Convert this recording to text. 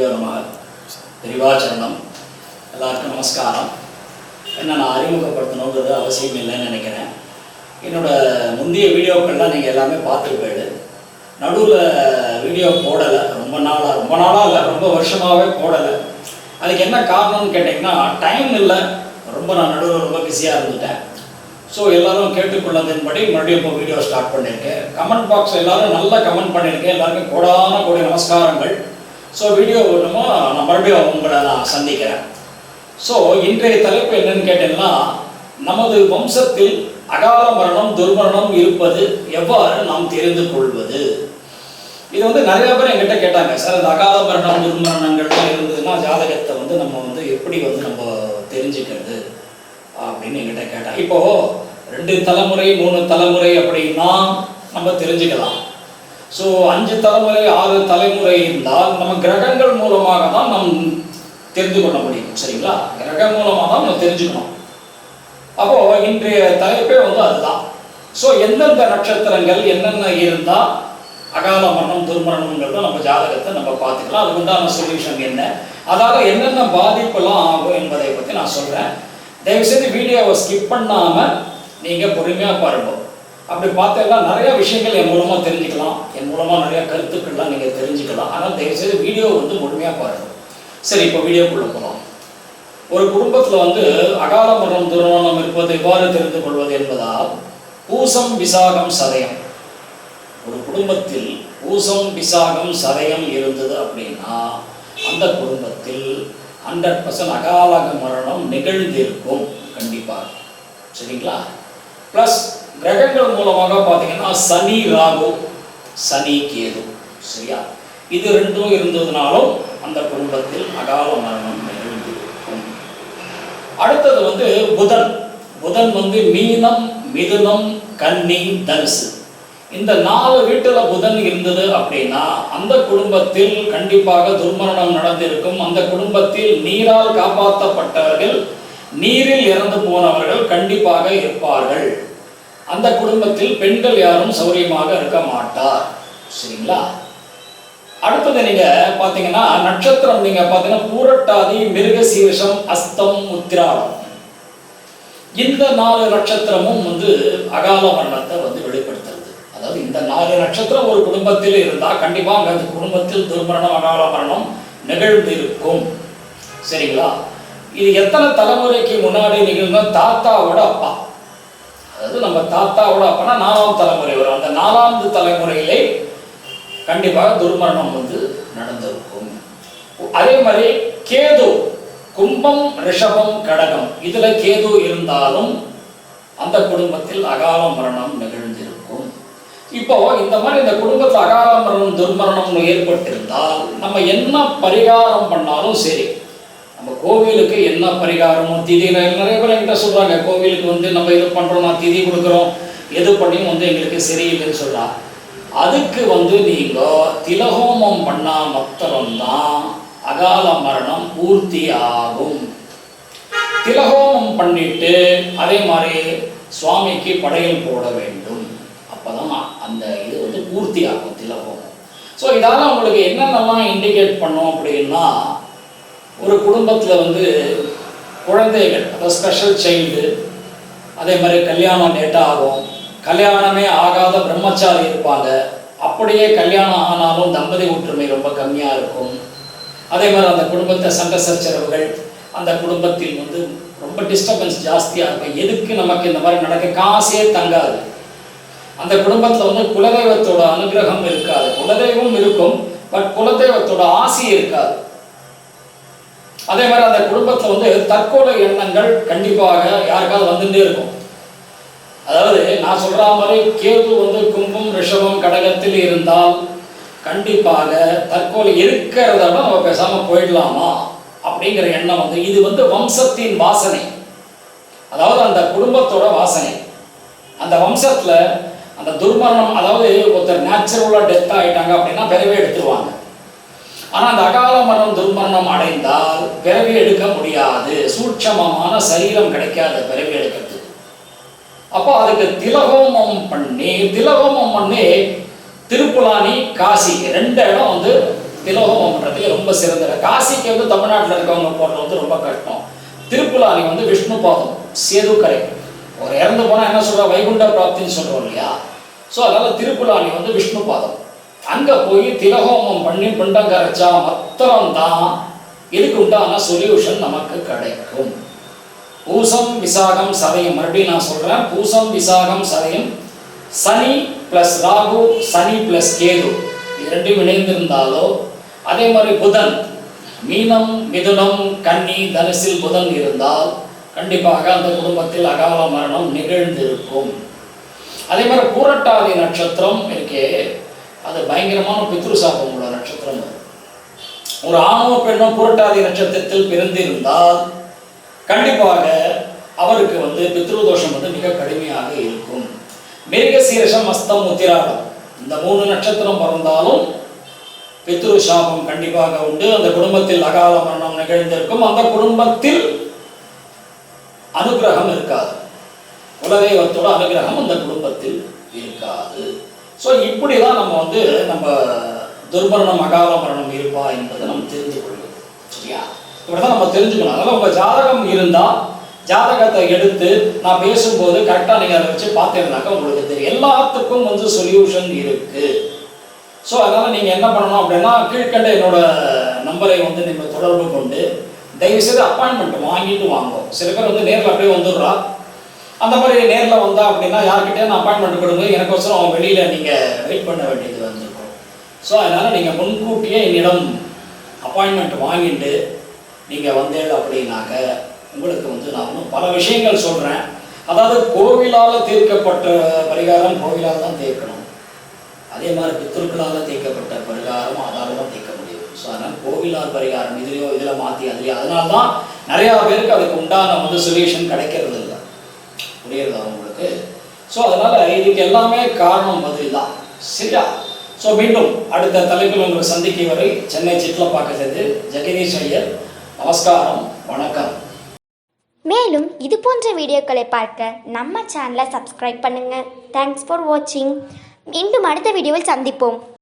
குருபியோ நம தெரிவாச்சரணம் எல்லாருக்கும் நமஸ்காரம் என்ன நான் அறிமுகப்படுத்தணுங்கிறது அவசியம் இல்லைன்னு நினைக்கிறேன் என்னோட முந்தைய வீடியோக்கள்லாம் நீங்கள் எல்லாமே பார்த்துருப்பேடு நடுவில் வீடியோ போடலை ரொம்ப நாளாக ரொம்ப நாளாக இல்லை ரொம்ப வருஷமாகவே போடலை அதுக்கு என்ன காரணம்னு கேட்டிங்கன்னா டைம் இல்லை ரொம்ப நான் நடுவில் ரொம்ப பிஸியாக இருந்துட்டேன் ஸோ எல்லோரும் கேட்டுக்கொள்ளதின்படி மறுபடியும் இப்போ வீடியோ ஸ்டார்ட் பண்ணியிருக்கேன் கமெண்ட் பாக்ஸ் எல்லோரும் நல்லா கமெண்ட் பண்ணியிருக்கேன் எல்லாருக்கும் கோடான கோடி நமஸ்காரங்கள் ஸோ வீடியோ என்னமோ நான் மறுபடியும் உங்களை நான் சந்திக்கிறேன். ஸோ இன்றைய தலைப்பு என்னன்னு கேட்டீங்கன்னா நமது வம்சத்தில் அகால மரணம் துர்மரணம் இருப்பது எவ்வாறு நாம் தெரிந்து கொள்வது? இது வந்து நிறைய பேர் என்கிட்ட கேட்டாங்க சார் இந்த அகால மரணம் துர்மரணங்கள்லாம் இருந்ததுன்னா ஜாதகத்தை வந்து நம்ம வந்து எப்படி வந்து நம்ம தெரிஞ்சுக்கிறது? அப்படின்னு என்கிட்ட கேட்டாங்க. இப்போ ரெண்டு தலைமுறை மூணு தலைமுறை அப்படின்னா நம்ம தெரிஞ்சுக்கலாம். ஸோ அஞ்சு தலைமுறை ஆறு தலைமுறை இருந்தால் நம்ம கிரகங்கள் மூலமாக தான் நம் தெரிந்து கொள்ள முடியும் சரிங்களா? கிரகம் மூலமாக தான் நம்ம தெரிஞ்சுக்கணும். அப்போ இன்றைய தலைப்பே வந்து அதுதான். ஸோ எந்தெந்த நட்சத்திரங்கள் என்னென்ன இருந்தால் அகால மரணம் துர்மரணம்ங்கிறத நம்ம ஜாதகத்தை நம்ம பார்த்துக்கலாம். அதுக்கு உண்டான சொல்யூஷன் என்ன? அதாவது என்னென்ன பாதிப்பெல்லாம் ஆகும் என்பதை பற்றி நான் சொல்கிறேன் தயவுசெய்து வீடியோவை ஸ்கிப் பண்ணாமல் நீங்கள் பொறுமையாக பாருங்கள் அப்படி பார்த்தீங்கன்னா நிறைய விஷயங்கள் என் மூலமாக தெரிஞ்சுக்கலாம். என் மூலமாக நிறைய கருத்துக்கள்லாம் நீங்கள் தெரிஞ்சுக்கலாம். ஆனால் தயவுசெய்து வீடியோ வந்து முழுமையாக பாருங்கள் சரி இப்போ வீடியோக்குள்ளே போகலாம் ஒரு குடும்பத்தில் வந்து அகால மரணம் திருமணம் இருப்பது எவ்வாறு தெரிந்து கொள்வது என்பதால் பூசம் விசாகம் சதயம். ஒரு குடும்பத்தில் பூசம் விசாகம் சதயம் இருந்தது அப்படின்னா அந்த குடும்பத்தில் ஹண்ட்ரட் பர்சன்ட் அகால மரணம் நிகழ்ந்திருக்கும். கண்டிப்பாக சரிங்களா? ப்ளஸ் கிரகங்கள் மூலமாக பார்த்தீங்கன்னா சனி ராகு சனி கேது சரியா? இது ரெண்டும் இருந்ததுனாலும் அந்த குடும்பத்தில் அகால மரணம் நிகழ்ந்திருக்கும். அடுத்தது வந்து புதன். புதன் வந்து மீனம் மிதுனம் கன்னி தனுசு. இந்த நாலு வீட்டில் புதன் இருந்தது அப்படின்னா அந்த குடும்பத்தில் கண்டிப்பாக துர்மரணம் நடந்திருக்கும். அந்த குடும்பத்தில் நீரால் காப்பாற்றப்பட்டவர்கள் நீரில் இறந்து போனவர்கள் கண்டிப்பாக இருப்பார்கள். அந்த குடும்பத்தில் பெண்கள் யாரும் சௌரியமாக இருக்க மாட்டார். சரிங்களா? அடுத்தது நீங்க பாத்தீங்கன்னா நட்சத்திரம் நீங்க பாத்தீங்கன்னா பூரட்டாதி மிருக மிருகசீரிஷம் அஸ்தம் உத்திராடம். இந்த நாலு நட்சத்திரமும் வந்து அகால மரணத்தை வந்து வெளிப்படுத்துறது. அதாவது இந்த நாலு நட்சத்திரம் ஒரு குடும்பத்தில் இருந்தால் கண்டிப்பாக அந்த குடும்பத்தில் துர்மரணம் அகால மரணம் நிகழ்ந்திருக்கும். சரிங்களா? இது எத்தனை தலைமுறைக்கு முன்னாடி நிகழ்ந்த தாத்தாவோட அப்பா. அதாவது நம்ம தாத்தாவோட அப்பனா நாலாம் தலைமுறை வரும். அந்த நாலாவது தலைமுறையிலே கண்டிப்பாக துர்மரணம் வந்து நடந்திருக்கும். அதே மாதிரி கேது கும்பம் ரிஷபம் கடகம் இதுல கேது இருந்தாலும் அந்த குடும்பத்தில் அகால மரணம் நிகழ்ந்திருக்கும். இப்போ இந்த மாதிரி இந்த குடும்பத்தில் அகால மரணம் துர்மரணம் ஏற்பட்டிருந்தால் நம்ம என்ன பரிகாரம் பண்ணாலும் சரி கோவிலுக்கு என்ன பரிகாரமும் திதி நிறைய பேர் என்கிட்ட சொல்கிறாங்க கோவிலுக்கு வந்து நம்ம இது பண்ணுறோம் நான் திதி கொடுக்குறோம் எது பண்ணியும் வந்து எங்களுக்கு சரியில்லைன்னு சொல்கிறா அதுக்கு வந்து நீங்கள் திலகோமம் பண்ணால் மாத்திரம்தான் அகால மரணம் பூர்த்தி ஆகும். திலகோமம் பண்ணிட்டு அதே மாதிரி சுவாமிக்கு படையல் போட வேண்டும். அப்பதான் அந்த இது வந்து பூர்த்தி ஆகும் திலஹோமம் ஸோ இதால் உங்களுக்கு என்னென்னலாம் இண்டிகேட் பண்ணோம் அப்படின்னா ஒரு குடும்பத்தில் வந்து குழந்தைகள் அதாவது ஸ்பெஷல் சைல்டு அதே மாதிரி கல்யாணம் லேட்டாக ஆகும். கல்யாணமே ஆகாத பிரம்மச்சாரி இருப்பாங்க. அப்படியே கல்யாணம் ஆனாலும் தம்பதி ஒற்றுமை ரொம்ப கம்மியாக இருக்கும். அதே மாதிரி அந்த குடும்பத்தை சங்க சச்சரவுகள் அந்த குடும்பத்தில் வந்து ரொம்ப டிஸ்டர்பன்ஸ் ஜாஸ்தியாக இருக்கும். எதுக்கு நமக்கு இந்த மாதிரி நடக்க? காசே தங்காது. அந்த குடும்பத்தில் வந்து குலதெய்வத்தோட அனுகிரகம் இருக்காது. குலதெய்வம் இருக்கும் பட் குலதெய்வத்தோட ஆசி இருக்காது. அதே மாதிரி அந்த குடும்பத்தில் வந்து தற்கொலை எண்ணங்கள் கண்டிப்பாக யாருக்காவது வந்துட்டே இருக்கும். அதாவது நான் சொல்ற மாதிரி கேது வந்து கும்பம் ரிஷபம் கடகத்தில் இருந்தால் கண்டிப்பாக தற்கொலை இருக்கிறத விட நம்ம பேசாம போயிடலாமா? அப்படிங்கிற எண்ணம் வந்து இது வந்து வம்சத்தின் வாசனை. அதாவது அந்த குடும்பத்தோட வாசனை. அந்த வம்சத்துல அந்த துர்மரணம் அதாவது ஒருத்தர் நேச்சுரலாக டெத் ஆயிட்டாங்க அப்படின்னா பிறவே எடுத்துருவாங்க. ஆனால் அந்த அகால மரணம் துர்மரணம் அடைந்தால் பிறவி எடுக்க முடியாது. சூட்சமமான சரீரம் கிடைக்காது பிறவி எடுக்கிறது அப்போ அதுக்கு திலகோமம் பண்ணி திலகோமம் பண்ணி திருப்புலானி காசி ரெண்டு இடம் வந்து திலகோமம் பண்ணுறதுக்கு ரொம்ப சிறந்தது. காசிக்கு வந்து தமிழ்நாட்டில் இருக்கவங்க போடுறது வந்து ரொம்ப கஷ்டம். திருப்புலானி வந்து விஷ்ணு பாதம் சேதுக்கரை. ஒரு இறந்து போனால் என்ன சொல்கிறா வைகுண்ட பிராப்தின்னு சொல்கிறோம் இல்லையா? ஸோ அதனால் திருப்புலானி வந்து விஷ்ணு பாதம். அங்கே போய் திலகோமம் பண்ணி பிண்டம் கரைச்சா மாத்திரம்தான் இதுக்கு உண்டான சொல்யூஷன் நமக்கு கிடைக்கும். பூசம் விசாகம் சதயம். மறுபடியும் நான் சொல்கிறேன் பூசம் விசாகம் சதயம் சனி ப்ளஸ் ராகு சனி ப்ளஸ் கேது இது ரெண்டும் இணைந்திருந்தாலோ அதே மாதிரி புதன் மீனம் மிதுனம் கன்னி தனுசில் புதன் இருந்தால் கண்டிப்பாக அந்த குடும்பத்தில் அகால மரணம் நிகழ்ந்திருக்கும். அதே மாதிரி பூரட்டாதி நட்சத்திரம் இருக்கே. அது பயங்கரமான பித்ருசாபம் உள்ள நட்சத்திரம் அது. ஒரு ஆணவ பெண்ணும் புரட்டாதி நட்சத்திரத்தில் பிறந்திருந்தால் கண்டிப்பாக அவருக்கு வந்து பித்ருதோஷம் வந்து மிக கடுமையாக இருக்கும். மேகசீரஷம் அஸ்தம் உத்திராடம். இந்த மூணு நட்சத்திரம் பிறந்தாலும் பித்ரு சாபம் கண்டிப்பாக உண்டு. அந்த குடும்பத்தில் அகால மரணம் நிகழ்ந்திருக்கும். அந்த குடும்பத்தில் அனுகிரகம் இருக்காது. குலதெய்வத்தோட அனுகிரகம் அந்த குடும்பத்தில் இருக்காது. ஸோ இப்படி தான் நம்ம வந்து நம்ம துர்மரணம் அகால மரணம் இருப்பா என்பதை நம்ம தெரிஞ்சு கொள்வது சரியா? இப்படி தான் நம்ம தெரிஞ்சுக்கணும். அதனால் உங்கள் ஜாதகம் இருந்தால் ஜாதகத்தை எடுத்து நான் பேசும்போது கரெக்டாக நீங்கள் அதை வச்சு பார்த்தீங்கன்னாக்கா உங்களுக்கு தெரியும். எல்லாத்துக்கும் வந்து சொல்யூஷன் இருக்குது ஸோ அதனால் நீங்கள் என்ன பண்ணணும் அப்படின்னா கீழ்கண்ட என்னோட நம்பரை வந்து நீங்கள் தொடர்பு கொண்டு தயவுசெய்து அப்பாயின்மெண்ட் வாங்கிட்டு வாங்குவோம் சில பேர் வந்து நேரில் அப்படியே வந்துடுறா. அந்த மாதிரி நேரில் வந்தா அப்படின்னா யார்கிட்டயும் நான் அப்பாயின்மெண்ட் கொடுங்க. எனக்கோசரம் அவன் வெளியில் நீங்கள் வெயிட் பண்ண வேண்டியது வந்திருக்கும் ஸோ அதனால் நீங்கள் முன்கூட்டியே என்னிடம் அப்பாயின்மெண்ட் வாங்கிட்டு நீங்கள் வந்தேள் அப்படின்னாக்க உங்களுக்கு வந்து நான் இன்னும் பல விஷயங்கள் சொல்கிறேன் அதாவது கோவிலால் தீர்க்கப்பட்ட பரிகாரம் கோவிலால் தான் தீர்க்கணும். அதே மாதிரி பித்தர்களால் தீர்க்கப்பட்ட பரிகாரம் அதால் தான் தீர்க்க முடியும். ஸோ அதனால் கோவிலார் பரிகாரம் இதுலையோ இதில் மாற்றி அதுலையோ அதனால தான் நிறையா பேருக்கு அதுக்கு உண்டான வந்து சொல்யூஷன் கிடைக்கிறது. புரியுறதா உங்களுக்கு? ஸோ அதனால் இதுக்கு எல்லாமே காரணம் பதில் தான் சரியா? ஸோ மீண்டும் அடுத்த தலைப்பில் உங்களை சந்திக்கும் வரை சென்னை சிட்லப்பாக்கத்திலிருந்து ஜெகதீஷ் ஐயர் நமஸ்காரம் வணக்கம். மேலும் இது போன்ற வீடியோக்களை பார்க்க நம்ம சேனலை சப்ஸ்கிரைப் பண்ணுங்கள் தேங்க்ஸ் ஃபார் வாட்சிங் மீண்டும் அடுத்த வீடியோவில் சந்திப்போம்.